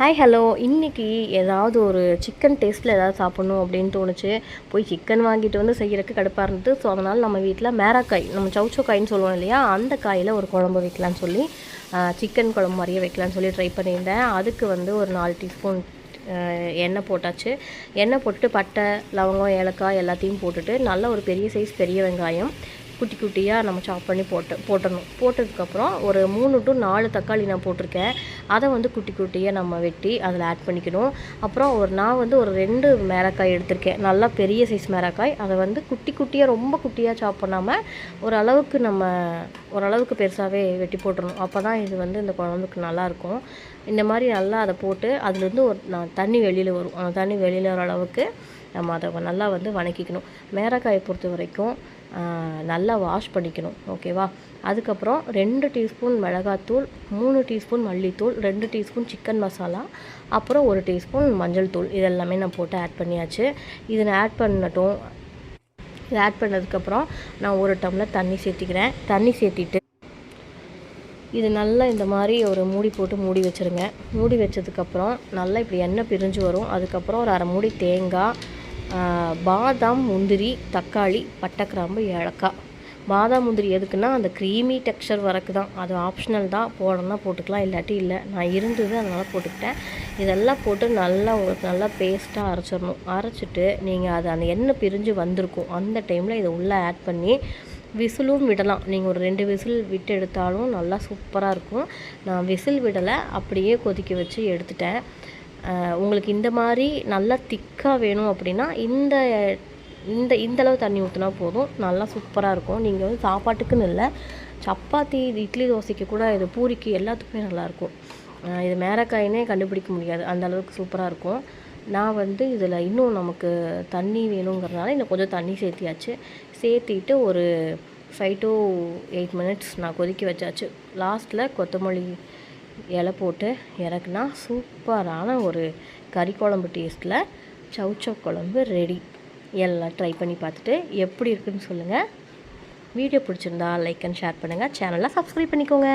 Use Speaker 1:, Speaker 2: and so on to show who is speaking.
Speaker 1: Hi hello இன்றைக்கி ஏதாவது ஒரு சிக்கன் டேஸ்ட்டில் ஏதாவது சாப்பிட்ணும் அப்படின்னு தோணுச்சு. போய் சிக்கன் வாங்கிட்டு வந்து செய்கிறக்கு கடுப்பாக இருந்தது. ஸோ அதனால் நம்ம வீட்டில் மேராக்காய் நம்ம சவுச்சோ காயின்னு சொல்லுவோம் இல்லையா? அந்த காயில் ஒரு குழம்பு வைக்கலான்னு சொல்லி சிக்கன் குழம்பு மாதிரியே வைக்கலான்னு சொல்லி ட்ரை பண்ணியிருந்தேன். அதுக்கு வந்து ஒரு நாலு டீஸ்பூன் எண்ணெய் போட்டாச்சு. எண்ணெய் போட்டுட்டு பட்டை லவங்கம் ஏலக்காய் எல்லாத்தையும் போட்டுட்டு நல்ல ஒரு பெரிய சைஸ் பெரிய வெங்காயம் குட்டி குட்டியாக நம்ம சாப் பண்ணி போட்டு போட்டணும். போட்டதுக்கப்புறம் ஒரு மூணு டு நாலு தக்காளி நான் போட்டிருக்கேன். அதை வந்து குட்டி குட்டியாக நம்ம வெட்டி அதில் ஆட் பண்ணிக்கணும். அப்புறம் ஒரு நான் வந்து ஒரு ரெண்டு மேரக்காய் எடுத்திருக்கேன். நல்லா பெரிய சைஸ் மேரக்காய் அதை வந்து குட்டி குட்டியாக ரொம்ப குட்டியாக சாப் பண்ணாமல் ஓரளவுக்கு நம்ம ஓரளவுக்கு பெருசாகவே வெட்டி போட்டுடணும் அப்போ தான் இது வந்து இந்த குழம்புக்கு நல்லாயிருக்கும் இந்த மாதிரி நல்லா அதை போட்டு அதுலேருந்து ஒரு நான் தண்ணி வெளியில் வரும். அந்த தண்ணி வெளியில் வர அளவுக்கு நம்ம அதை நல்லா வந்து வணக்கிக்கணும். மேரக்காயை பொறுத்த வரைக்கும் நல்லா வாஷ் பண்ணிக்கணும். ஓகேவா அதுக்கப்புறம் ரெண்டு டீஸ்பூன் மிளகாத்தூள் மூணு டீஸ்பூன் மல்லித்தூள் ரெண்டு டீஸ்பூன் சிக்கன் மசாலா அப்புறம் ஒரு டீஸ்பூன் மஞ்சள் தூள். இதெல்லாமே நான் போட்டு ஆட் பண்ணியாச்சு. இதை நான் ஆட் பண்ணட்டும். இதை ஆட் பண்ணதுக்கப்புறம் நான் ஒரு டம்ளர் தண்ணி சேர்த்திக்கிறேன். தண்ணி சேர்த்திட்டு இது நல்லா இந்த மாதிரி ஒரு மூடி போட்டு மூடி வச்சுருங்க. மூடி வச்சதுக்கப்புறம் நல்லா இப்படி எண்ணெய் பிரிஞ்சு வரும். அதுக்கப்புறம் ஒரு அரை மூடி தேங்காய் பாதாம் முந்திரி தக்காளி பட்டைக்கிராம்பு ஏலக்காய். பாதாம் முந்திரி எதுக்குன்னா அந்த க்ரீமி டெக்ஸ்சர் வரக்கு தான் அது ஆப்ஷனல் தான். போடணும்னா போட்டுக்கலாம். இல்லாட்டி இல்லை. நான் இருந்தது அதனால் போட்டுக்கிட்டேன். இதெல்லாம் போட்டு நல்லா உங்களுக்கு நல்லா பேஸ்ட்டாக அரைச்சிடணும். அரைச்சிட்டு நீங்கள் அது அந்த எண்ணெய் பிரிஞ்சு வந்திருக்கும். அந்த டைமில் இதை உள்ளே ஆட் பண்ணி விசிலும் விடலாம். நீங்கள் ஒரு ரெண்டு விசில் விட்டு எடுத்தாலும் நல்லா சூப்பராக இருக்கும். நான் விசில் விடலை. அப்படியே கொதிக்க வச்சு எடுத்துட்டேன். உங்களுக்கு இந்த மாதிரி நல்லா திக்காக வேணும் அப்படின்னா இந்த இந்த இந்தளவு தண்ணி ஊற்றினா போதும். நல்லா சூப்பராக இருக்கும். நீங்கள் வந்து சாப்பாட்டுக்குன்னு இல்லை சப்பாத்தி இட்லி தோசைக்கு கூட இது பூரிக்கு எல்லாத்துக்குமே நல்லாயிருக்கும் இது மேரக்காயினே கண்டுபிடிக்க முடியாது. அந்த அளவுக்கு சூப்பராக இருக்கும். நான் வந்து இதில் இன்னும் நமக்கு தண்ணி வேணுங்கிறதுனால இன்னும் கொஞ்சம் தண்ணி சேர்த்தியாச்சு. சேர்த்திட்டு ஒரு ஃபைவ் டு எயிட் மினிட்ஸ் நான் கொதிக்க வச்சாச்சு. லாஸ்ட்டில் கொத்தமல்லி இலை போட்டு இறக்குனா சூப்பரான ஒரு கறி குழம்பு டேஸ்ட்டில் சவுச்சோ குழம்பு ரெடி எல்லாம் ட்ரை பண்ணி பார்த்துட்டு எப்படி இருக்குதுன்னு சொல்லுங்கள் வீடியோ பிடிச்சிருந்தா லைக் அண்ட் ஷேர் பண்ணுங்கள் சேனலை சப்ஸ்கிரைப் பண்ணிக்கோங்க.